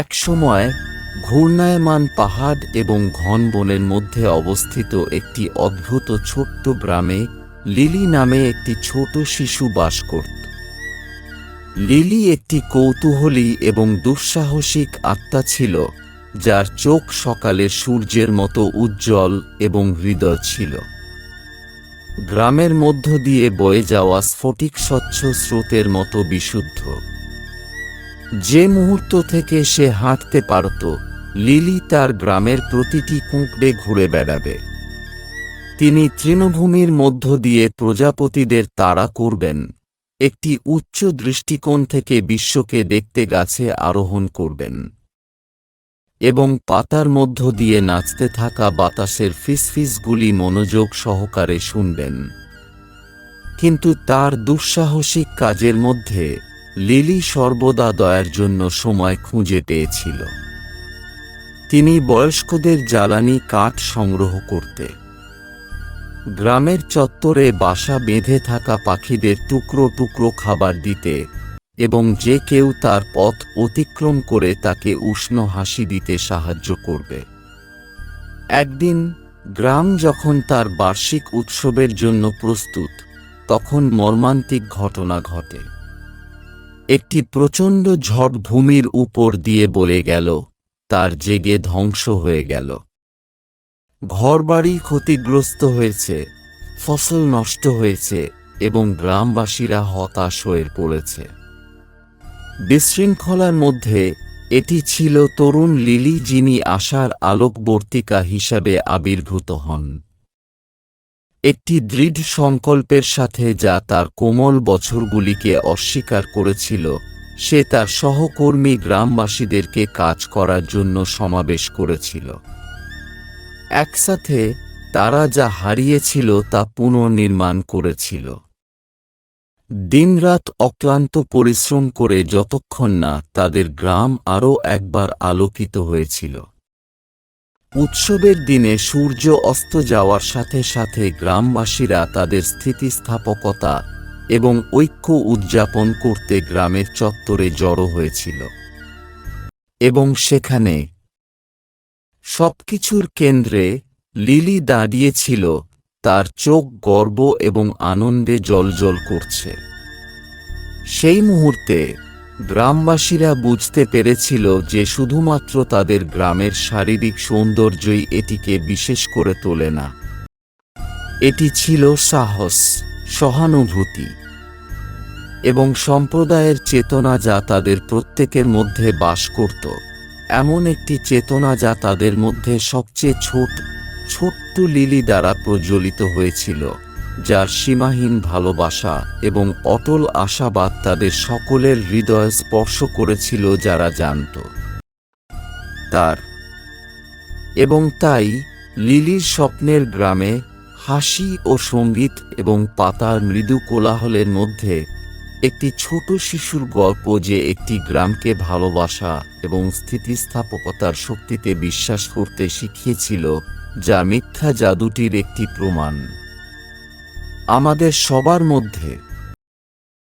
একসময় ঘূর্ণায়মান পাহাড় এবং ঘন বনের মধ্যে অবস্থিত একটি অদ্ভুত ছোট্ট গ্রামে লিলি নামে একটি ছোট শিশু বাস করত। লিলি একটি কৌতূহলী এবং দুঃসাহসিক আত্মা ছিল, যার চোখ সকালে সূর্যের মতো উজ্জ্বল এবং হৃদয় ছিল। গ্রামের মধ্য দিয়ে বয়ে যাওয়া স্ফটিক স্বচ্ছ স্রোতের মতো বিশুদ্ধ। যে মুহূর্ত থেকে সে হাঁটতে পারত, লিলি তার গ্রামের প্রতিটি কুঁকড়ে ঘুরে বেড়াবে। তিনি তৃণভূমির মধ্য দিয়ে প্রজাপতিদের তাড়া করবেন। একটি উচ্চ দৃষ্টিকোণ থেকে বিশ্বকে দেখতে গাছে আরোহণ করবেন। এবং পাতার মধ্য দিয়ে নাচতে থাকা বাতাসের ফিসফিসগুলি মনোযোগ সহকারে শুনবেন। কিন্তু তার দুঃসাহসিক কাজের মধ্যে লিলি সর্বদা দয়ার জন্য সময় খুঁজে পেয়েছিল। তিনি বয়স্কদের জ্বালানি কাঠ সংগ্রহ করতে। গ্রামের চত্বরে বাসা বেঁধে থাকা পাখিদের টুকরো টুকরো খাবার দিতে এবং যে কেউ তার পথ অতিক্রম করে তাকে উষ্ণ হাসি দিতে সাহায্য করবে। একদিন গ্রাম যখন তার বার্ষিক উৎসবের জন্য প্রস্তুত, তখন মর্মান্তিক ঘটনা ঘটে। একটি প্রচণ্ড ঝড় ভূমির উপর দিয়ে বলে গেল, তার জেগে ধ্বংস হয়ে গেল। ঘরবাড়ি ক্ষতিগ্রস্ত হয়েছে, ফসল নষ্ট হয়েছে এবং গ্রামবাসীরা হতাশ হয়ে পড়েছে। বিশৃঙ্খলার মধ্যে, এটি ছিল তরুণ লিলি যিনি আশার আলোকবর্তিকা হিসাবে আবির্ভূত হন। একটি দৃঢ় সংকল্পের সাথে যা তার কোমল বছরগুলিকে অস্বীকার করেছিল, সে তার সহকর্মী গ্রামবাসীদেরকে কাজ করার জন্য সমাবেশ করেছিল। একসাথে তারা যা হারিয়েছিল তা পুনর্নির্মাণ করেছিল। দিনরাত অক্লান্ত পরিশ্রম করে যতক্ষণ না তাদের গ্রাম আরও একবার আলোকিত হয়েছিল। উৎসবের দিনে সূর্য অস্ত যাওয়ার সাথে সাথে গ্রামবাসীরা তাদের স্থিতিস্থাপকতা এবং ঐক্য উদযাপন করতে গ্রামের চত্বরে জড়ো হয়েছিল। এবং সেখানে সবকিছুর কেন্দ্রে লিলি দাঁড়িয়েছিল, তার চোখ গর্ব এবং আনন্দে জলজল করছে। সেই মুহূর্তে গ্রামবাসীরা বুঝতে পেরেছিল যে শুধুমাত্র তাদের গ্রামের শারীরিক সৌন্দর্যই এটিকে বিশেষ করে তোলে না। এটি ছিল সাহস, সহানুভূতি এবং সম্প্রদায়ের চেতনা যা তাদের প্রত্যেকের মধ্যে বাস করত। এমন একটি চেতনা যা তাদের মধ্যে সবচেয়ে ছোট, ছোট্ট লিলি দ্বারা প্রজ্বলিত হয়েছিল। যার সীমাহীন ভালোবাসা এবং অটল আশাবাদ তাদের সকলের হৃদয় স্পর্শ করেছিল যারা জানত। তার এবং তাই লিলির স্বপ্নের গ্রামে হাসি ও সংগীত এবং পাতার মৃদু কোলাহলের মধ্যে একটি ছোট শিশুর গল্প যে একটি গ্রামকে ভালোবাসা এবং স্থিতিস্থাপকতার শক্তিতে বিশ্বাস করতে শিখিয়েছিল, যা মিথ্যা জাদুটির একটি প্রমাণ। আমাদের সবার মধ্যে